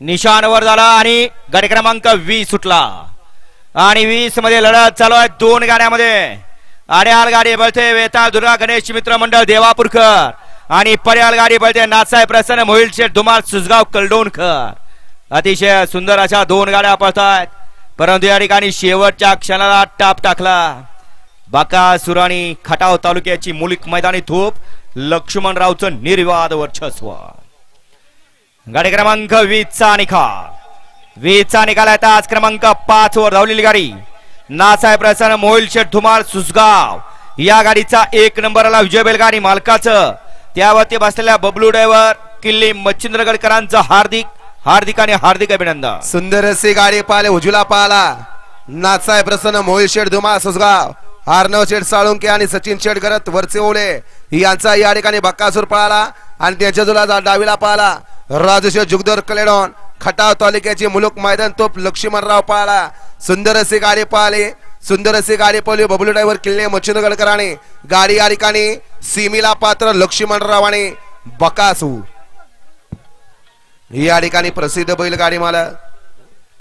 निशाणवर झाला आणि गट क्रमांक वीस सुटला. आणि वीसमध्ये लढत चालू आहे दोन गाड्यामध्ये आड्याल गाडी बळते वेता दुर्गा गणेश मित्र मंडळ देवापूरकर. आणि पर्याल गाडी बळते नाथसाहेब प्रसन्न मोहिल शेठ धुमाळ सुसगाव कलडोणकर. अतिशय सुंदर अशा दोन गाड्या पळतात परंतु या ठिकाणी शेवटच्या क्षणाला टाप टाकला. बाका सुराणी खटाव तालुक्याची मुलिक मैदानी थोप लक्ष्मणरावचं निर्वाद वर्चस्व. गाडी क्रमांक वीसचा निकाल वीसचा निकाल आहे आज क्रमांक पाच वर धावलेली गाडी. नासाहेब प्रसन्न मोहिल शेठ सुसगाव या गाडीचा एक नंबरला विजय बेलगाडी मालकाचं. त्यावरती बसलेल्या बबलू ड्रायव्हर किल्ली मच्छिंद्रगडकरांचं हार्दिक हार्दिक आणि हार्दिक अभिनंदन. सुंदर असे गाडी पाहिले उजुला पाहला नाथसाहेब प्रसन्न मोहिल शेठ सुसगाव अर्णव शेठ साळुंके आणि सचिन शेठ गरत वरचे ओले. यांचा या ठिकाणी बक्कासूर पळाला आणि त्यांच्या जुला डावीला पळाला राजशेठ जुगदर कलेडॉन खटाव तालुक्याची मुलुक मैदान तोप लक्ष्मणराव पाळा सुंदर असे गाडी पाळले सुंदर असे गाडी पळली बबलू ड्रायव्हर किल्ले मच्छिंद्रगडकरांनी गाडी या ठिकाणी सीमीला पात्र लक्ष्मणरावाने बकासू. या ठिकाणी प्रसिद्ध बैलगाडी मालक